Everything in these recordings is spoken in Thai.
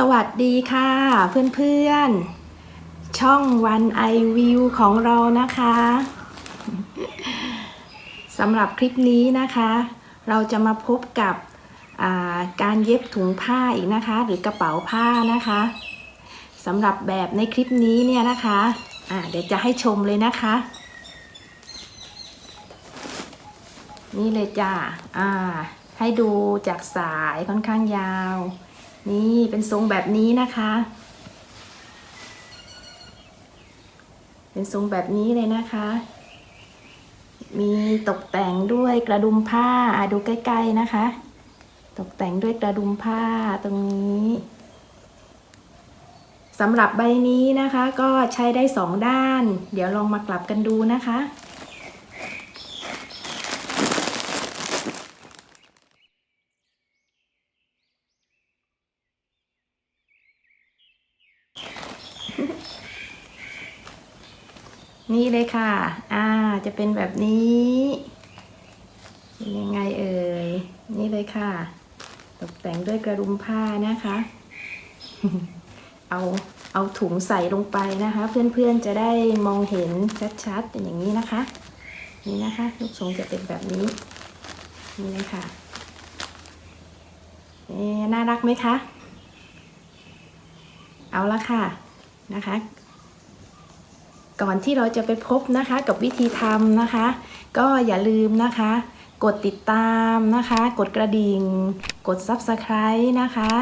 สวัสดีค่ะเพื่อนๆ ช่องวันไอวิวของเรานะคะสำหรับคลิปนี้นะคะ เราจะมาพบกับาการเย็บถุงผ้าอีกนะคะ หรือกระเป๋าผ้านะคะสำหรับแบบในคลิปนี้เนี่ยนะคะเดี๋ยวจะให้ชมเลยนะคะ นี่เลยจ้าาให้ดูจากสายค่อนข้างยาว นี่เป็นทรงแบบนี้นะคะ เป็นทรงแบบนี้เลยนะคะ มีตกแต่งด้วยกระดุมผ้าอดูใกล้ ๆนะคะ ตกแต่งด้วยกระดุมผ้าตรงนี้สำหรับใบนี้นะคะก็ใช้ได้สองด้าน เดี๋ยวลองมากลับกันดูนะคะ นี่เลยค่ะ อ่า จะเป็นแบบนี้เป็นยังไงเอ่ย นี่เลยค่ะ ตกแต่งด้วยกระดุมผ้านะคะ เอาเอาถุงใส่ลงไปนะคะ เพื่อนๆจะได้มองเห็นชัดๆเป็นอย่างนี้นะคะ นี่นะคะลูกทรงจะเป็นแบบนี้ นี่เลยค่ะเอน่ารักไหมคะ เอาละค่ะนะคะ ก่อนที่เราจะไปพบนะคะกับวิธีทำนะคะ ก็อย่าลืมนะคะ กดติดตามนะคะ กดกระดิ่ง กด Subscribe นะคะ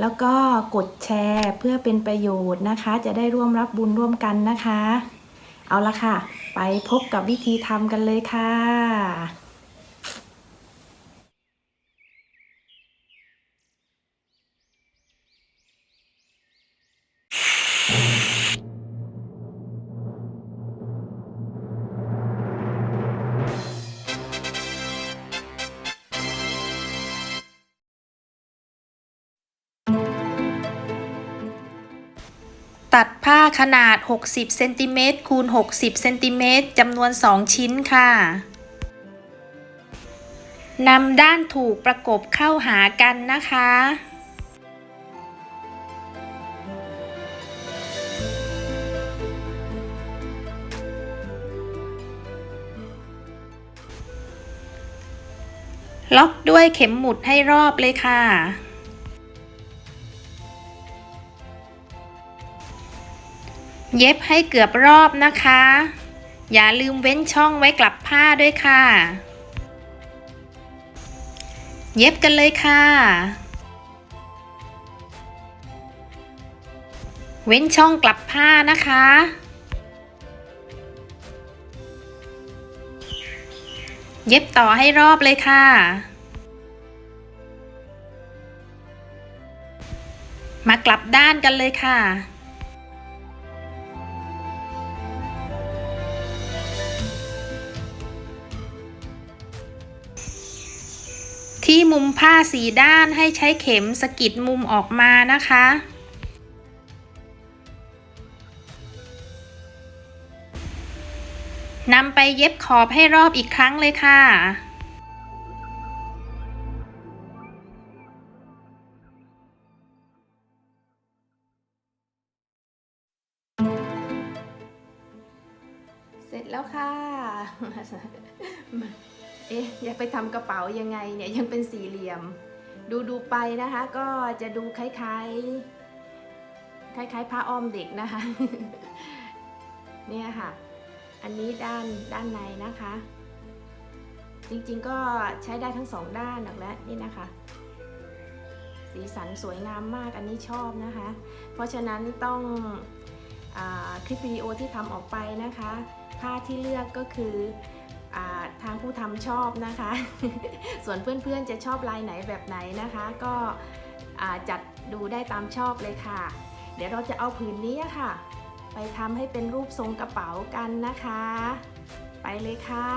แล้วก็กดแชร์เพื่อเป็นประโยชน์นะคะ จะได้ร่วมรับบุญร่วมกันนะคะ เอาละค่ะ ไปพบกับวิธีทำกันเลยค่ะ ตัดผ้าขนาด 60เซนติเมตรคูณ60เซนติเมตรจำนวน 2 ชิ้นค่ะนำด้านถูกประกบเข้าหากันนะคะ ล็อกด้วยเข็มหมุดให้รอบเลยค่ะ เย็บให้เกือบรอบนะคะ อย่าลืมเว้นช่องไว้กลับผ้าด้วยค่ะ เย็บกันเลยค่ะ เว้นช่องกลับผ้านะคะ เย็บต่อให้รอบเลยค่ะ มากลับด้านกันเลยค่ะ ที่มุมผ้าสีด้านให้ใช้เข็มสกิดมุมออกมานะคะ นำไปเย็บขอบให้รอบอีกครั้งเลยค่ะเสร็จแล้วค่ะ เอ๊ะอยากไปทำกระเป๋ายังไงเนี่ยยังเป็นสี่เหลี่ยม ดูดูไปนะคะ ก็จะดูคล้ายๆ คล้ายๆผ้าอ้อมเด็กนะคะ เนี่ยค่ะ อันนี้ด้านด้านในนะคะ จริงๆก็ใช้ได้ทั้งสองด้านหรอกแล้วนี่นะคะ สีสันสวยงามมากอันนี้ชอบนะคะ เพราะฉะนั้นต้องอคลิปวิดีโอที่ทำออกไปนะคะ ผ้าที่เลือกก็คืออ ทางผู้ทำชอบนะคะ ส่วนเพื่อนๆจะชอบลายไหนแบบไหนนะคะ ก็จัดดูได้ตามชอบเลยค่ะ เดี๋ยวเราจะเอาผืนนี้ค่ะ ไปทำให้เป็นรูปทรงกระเป๋ากันนะคะ ไปเลยค่ะ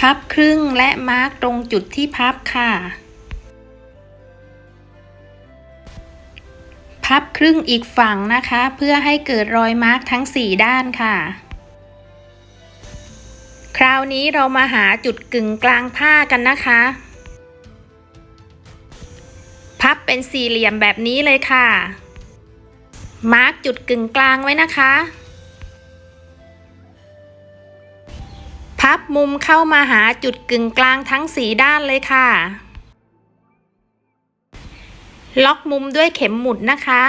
พับครึ่งและมาร์กตรงจุดที่พับค่ะ พับครึ่งอีกฝั่งนะคะ เพื่อให้เกิดรอยมาร์กทั้ง 4 ด้านค่ะ คราวนี้เรามาหาจุดกึ่งกลางผ้ากันนะคะ พับเป็นสี่เหลี่ยมแบบนี้เลยค่ะ มาร์กจุดกึ่งกลางไว้นะคะ พับมุมเข้ามาหาจุดกึ่งกลางทั้งสีด้านเลยค่ะ ล็อกมุมด้วยเข็มหมุดนะคะ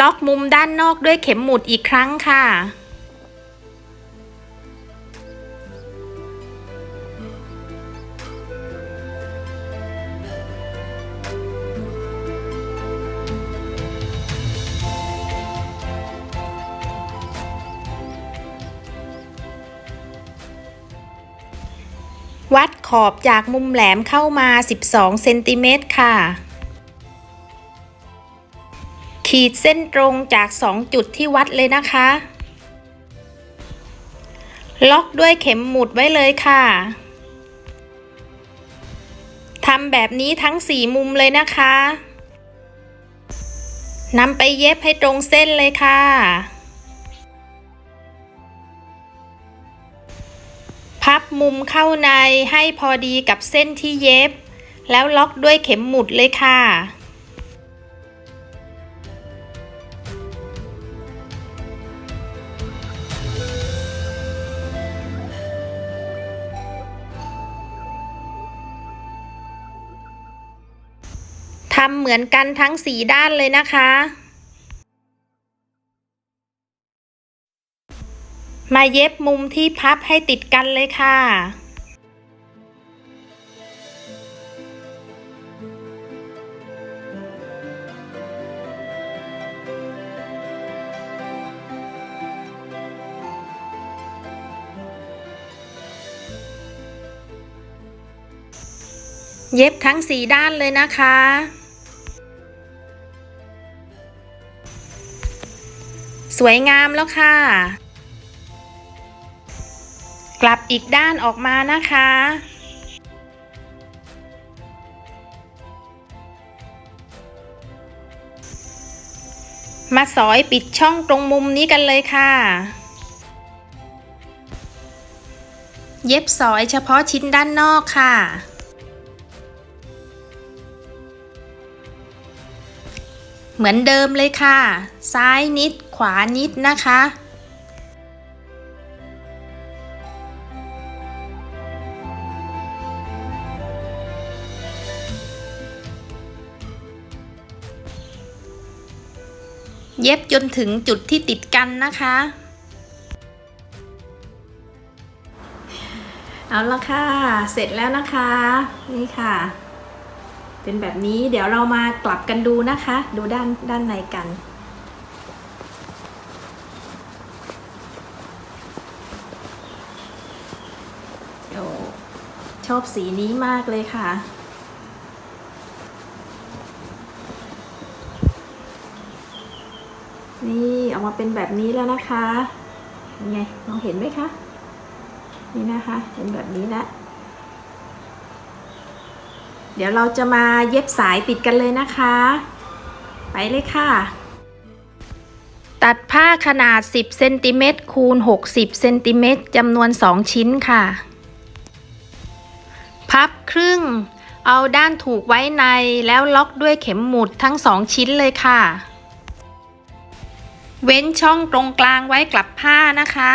ล็อกมุมด้านนอกด้วยเข็มหมุดอีกครั้งค่ะ อบจากมุมแหลมเข้ามา 12 เซนติเมตรค่ะ ขีดเส้นตรงจาก 2 จุดที่วัดเลยนะคะ ล็อกด้วยเข็มหมุดไว้เลยค่ะทำแบบนี้ทั้ง 4 มุมเลยนะคะนำไปเย็บให้ตรงเส้นเลยค่ะ พับมุมเข้าในให้พอดีกับเส้นที่เย็บ แล้วล็อกด้วยเข็มหมุดเลยค่ะ ทำเหมือนกันทั้งสีด้านเลยนะคะ มาเย็บมุมที่พับให้ติดกันเลยค่ะเย็บทั้งสีด้านเลยนะคะ สวยงามแล้วค่ะ กลับอีกด้านออกมานะคะ มาสอยปิดช่องตรงมุมนี้กันเลยค่ะ เย็บสอยเฉพาะชิ้นด้านนอกค่ะเหมือนเดิมเลยค่ะ ซ้ายนิด ขวานิดนะคะ เย็บจนถึงจุดที่ติดกันนะคะ เอาละค่ะ เสร็จแล้วนะคะ นี่ค่ะ เป็นแบบนี้เดี๋ยวเรามากลับกันดูนะคะ ดูด้านด้านในกันชอบสีนี้มากเลยค่ะ นี่ ออกมาเป็นแบบนี้แล้วนะคะยังไงมองเห็นไหมคะ นี่นะคะเป็นแบบนี้แล้วเดี๋ยวเราจะมาเย็บสายติดกันเลยนะคะ ไปเลยค่ะ ตัดผ้าขนาด 10เซนติเมตรคูณ60เซนติเมตรจำนวน 2 ชิ้นค่ะ พับครึ่ง เอาด้านถูกไว้ในแล้วล็อกด้วยเข็มหมุดทั้ง 2 ชิ้นเลยค่ะ เว้นช่องตรงกลางไว้กลับผ้านะคะ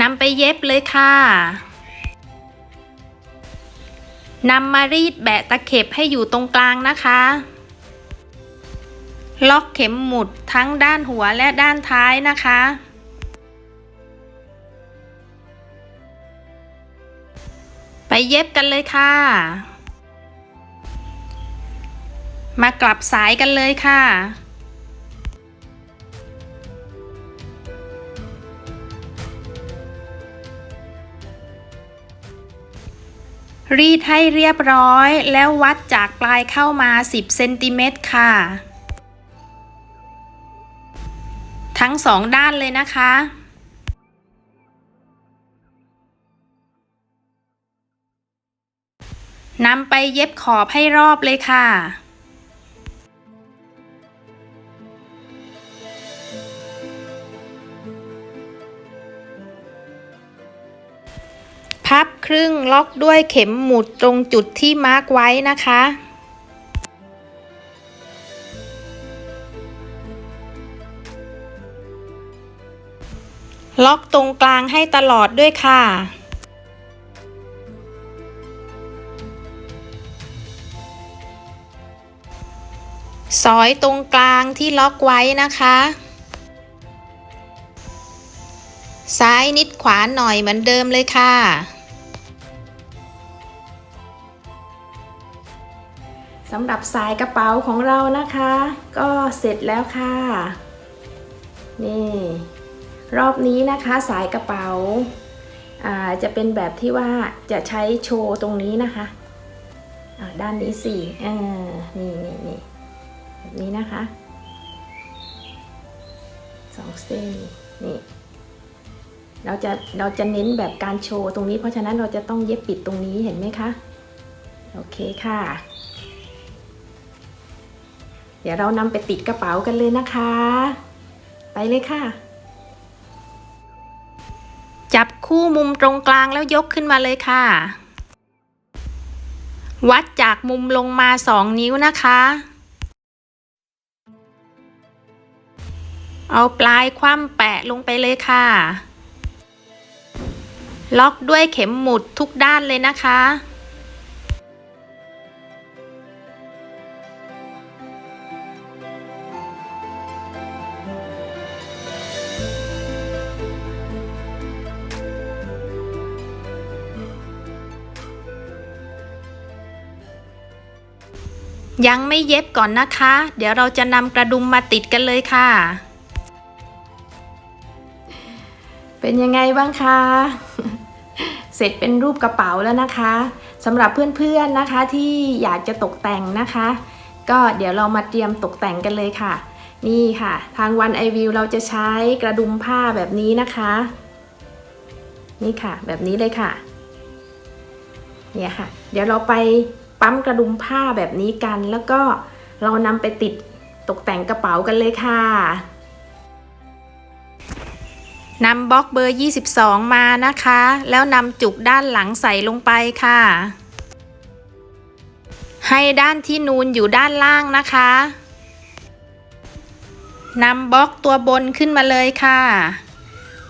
นำไปเย็บเลยค่ะนำมารีดแบะตะเข็บให้อยู่ตรงกลางนะคะ ล็อกเข็มหมุดทั้งด้านหัวและด้านท้ายนะคะ ไปเย็บกันเลยค่ะ มากลับสายกันเลยค่ะ รีดให้เรียบร้อย แล้ววัดจากปลายเข้ามา 10 เซนติเมตรค่ะ ทั้งสองด้านเลยนะคะ นำไปเย็บขอบให้รอบเลยค่ะ พับครึ่งล็อกด้วยเข็มหมุดตรงจุดที่มาร์กไว้นะคะ ล็อกตรงกลางให้ตลอดด้วยค่ะ สอยตรงกลางที่ล็อกไว้นะคะซ้ายนิดขวาหน่อยเหมือนเดิมเลยค่ะ สำหรับสายกระเป๋าของเรานะคะ ก็เสร็จแล้วค่ะ นี่ รอบนี้นะคะสายกระเป๋าาจะเป็นแบบที่ว่าจะใช้โชว์ตรงนี้นะคะด้านนี้สี่นี่นี่นี่แบบนี้นะคะสองเส้นนี่เราจะเราจะเน้นแบบการโชว์ตรงนี้ เพราะฉะนั้นเราจะต้องเย็บปิดตรงนี้เห็นไหมคะ โอเคค่ะ เดี๋ยวเรานำไปติดกระเป๋ากันเลยนะคะ ไปเลยค่ะ จับคู่มุมตรงกลางแล้วยกขึ้นมาเลยค่ะ วัดจากมุมลงมาสองนิ้วนะคะ เอาปลายคว่ำแปะลงไปเลยค่ะ ล็อกด้วยเข็มหมุดทุกด้านเลยนะคะ ยังไม่เย็บก่อนนะคะ เดี๋ยวเราจะนำกระดุมมาติดกันเลยค่ะ เป็นยังไงบ้างคะ เสร็จเป็นรูปกระเป๋าแล้วนะคะสำหรับเพื่อนๆนะคะที่อยากจะตกแต่งนะคะ ก็เดี๋ยวเรามาเตรียมตกแต่งกันเลยค่ะ นี่ค่ะ ทางวันไอวิวเราจะใช้กระดุมผ้าแบบนี้นะคะ นี่ค่ะ แบบนี้เลยค่ะ เนี่ยค่ะ เดี๋ยวเราไป ปั๊มกระดุมผ้าแบบนี้กัน แล้วก็เรานำไปติดตกแต่งกระเป๋ากันเลยค่ะนำบล็อกเบอร์ 22 มานะคะ แล้วนำจุกด้านหลังใส่ลงไปค่ะ ให้ด้านที่นูนอยู่ด้านล่างนะคะนำบล็อกตัวบนขึ้นมาเลยค่ะ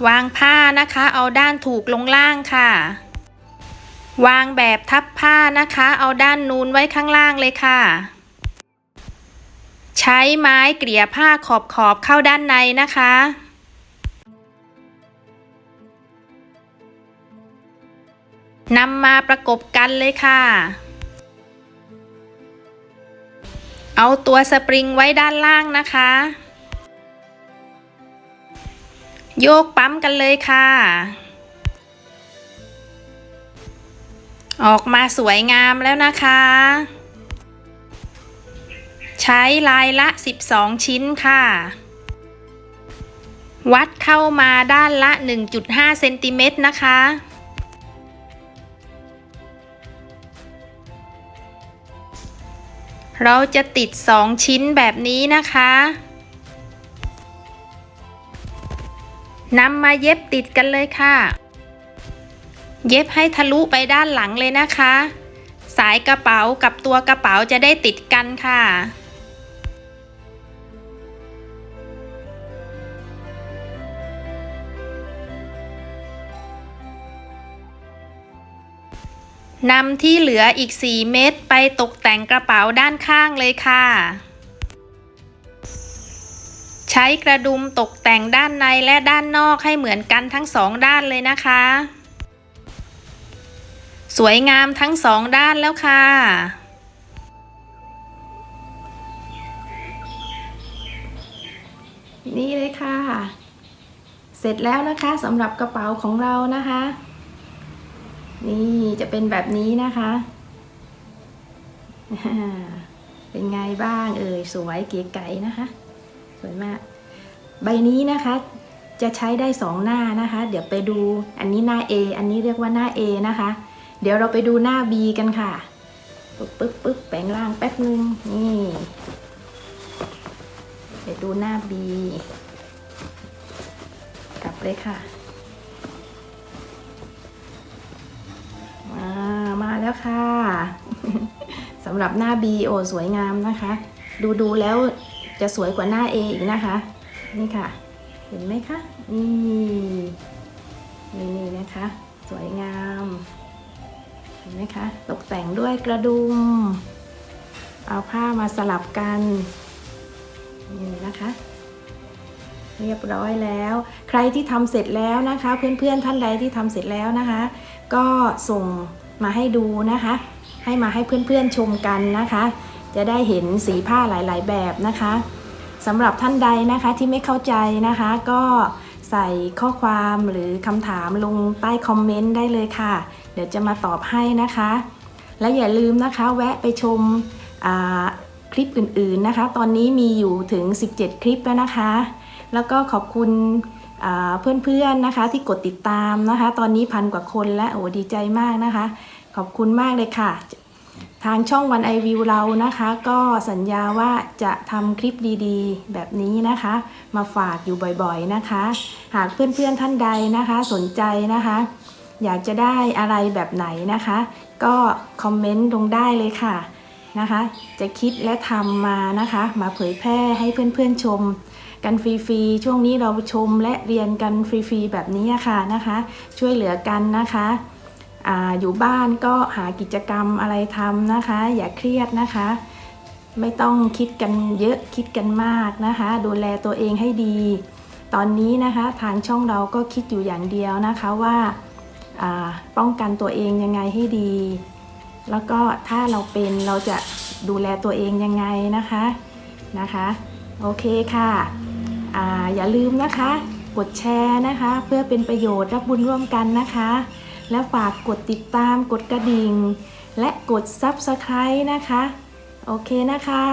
วางผ้านะคะ เอาด้านถูกลงล่างค่ะ วางแบบทับผ้านะคะ เอาด้านนูนไว้ข้างล่างเลยค่ะ ใช้ไม้เกลี่ยผ้าขอบขอบเข้าด้านในนะคะ นำมาประกบกันเลยค่ะ เอาตัวสปริงไว้ด้านล่างนะคะ โยกปั๊มกันเลยค่ะ ออกมาสวยงามแล้วนะคะ ใช้ลายละ 12 ชิ้นค่ะ วัดเข้ามาด้านละ 1.5เซนติเมตรนะคะ เราจะติด 2 ชิ้นแบบนี้นะคะนำมาเย็บติดกันเลยค่ะ เย็บให้ทะลุไปด้านหลังเลยนะคะ สายกระเป๋ากับตัวกระเป๋าจะได้ติดกันค่ะ นำที่เหลืออีก 4 เม็ดไปตกแต่งกระเป๋าด้านข้างเลยค่ะ ใช้กระดุมตกแต่งด้านในและด้านนอกให้เหมือนกันทั้งสองด้านเลยนะคะ สวยงามทั้งสองด้านแล้วค่ะ นี่เลยค่ะ เสร็จแล้วนะคะสำหรับกระเป๋าของเรานะคะ นี่จะเป็นแบบนี้นะคะ เป็นไงบ้างเอ่ยสวยเก๋ไก๋นะคะ สวยมาก ใบนี้นะคะจะใช้ได้สองหน้านะคะ เดี๋ยวไปดูอันนี้หน้า A อันนี้เรียกว่าหน้า A นะคะ เดี๋ยวเราไปดูหน้า B กันค่ะ ปึ๊บปึ๊บปึ๊บแปลงร่างแป๊บนึง นี่เดี๋ยวดูหน้าบีกลับเลยค่ะ มามาแล้วค่ะสำหรับหน้า B โอสวยงามนะคะ ดูดูแล้วจะสวยกว่าหน้า A อีกนะคะ นี่ค่ะ เห็นไหมคะ นี่ นี่นะคะ สวยงาม เห็นไหมคะ ตกแต่งด้วยกระดุม เอาผ้ามาสลับกันนี่นะคะ เรียบร้อยแล้ว ใครที่ทำเสร็จแล้วนะคะ เพื่อนๆท่านใดที่ทำเสร็จแล้วนะคะ ก็ส่งมาให้ดูนะคะ ให้มาให้เพื่อนๆชมกันนะคะ จะได้เห็นสีผ้าหลายๆแบบนะคะสำหรับท่านใดนะคะที่ไม่เข้าใจนะคะ ก็ใส่ข้อความหรือคำถามลงใต้คอมเมนต์ได้เลยค่ะ เดี๋ยวจะมาตอบให้นะคะ และอย่าลืมนะคะแวะไปชมคลิปอื่นๆนะคะ ตอนนี้มีอยู่ถึง 17 คลิปแล้วนะคะ แล้วก็ขอบคุณเพื่อนๆนะคะที่กดติดตามนะคะ ตอนนี้พันกว่าคนแล้วโอ้ดีใจมากนะคะ ขอบคุณมากเลยค่ะ ทางช่องวันไอวิวเรานะคะ ก็สัญญาว่าจะทำคลิปดีๆ แบบนี้นะคะ มาฝากอยู่บ่อยๆนะคะ หากเพื่อนๆท่านใดนะคะ สนใจนะคะ อยากจะได้อะไรแบบไหนนะคะ ก็คอมเมนต์ลงได้เลยค่ะนะคะ จะคิดและทำมานะคะ มาเผยแพร่ให้เพื่อนๆชม กันฟรีๆช่วงนี้เราชมและเรียนกันฟรีๆแบบนี้ค่ะนะคะ ช่วยเหลือกันนะคะออยู่บ้านก็หากิจกรรมอะไรทำนะคะ อย่าเครียดนะคะ ไม่ต้องคิดกันเยอะคิดกันมากนะคะ ดูแลตัวเองให้ดี ตอนนี้นะคะทางช่องเราก็คิดอยู่อย่างเดียวนะคะว่า ป้องกันตัวเองยังไงให้ดี แล้วก็ถ้าเราเป็นเราจะดูแลตัวเองยังไงนะคะนะคะโอเคค่ะออย่าลืมนะคะ กดแชร์นะคะ เพื่อเป็นประโยชน์รับบุญร่วมกันนะคะ และฝากกดติดตามกดกระดิ่ง และกด Subscribe นะคะโอเคนะคะ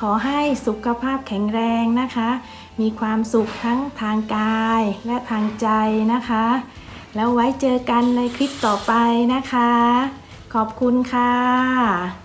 ขอให้สุขภาพแข็งแรงนะคะ มีความสุขทั้งทางกายและทางใจนะคะ แล้วไว้เจอกันในคลิปต่อไปนะคะ ขอบคุณค่ะ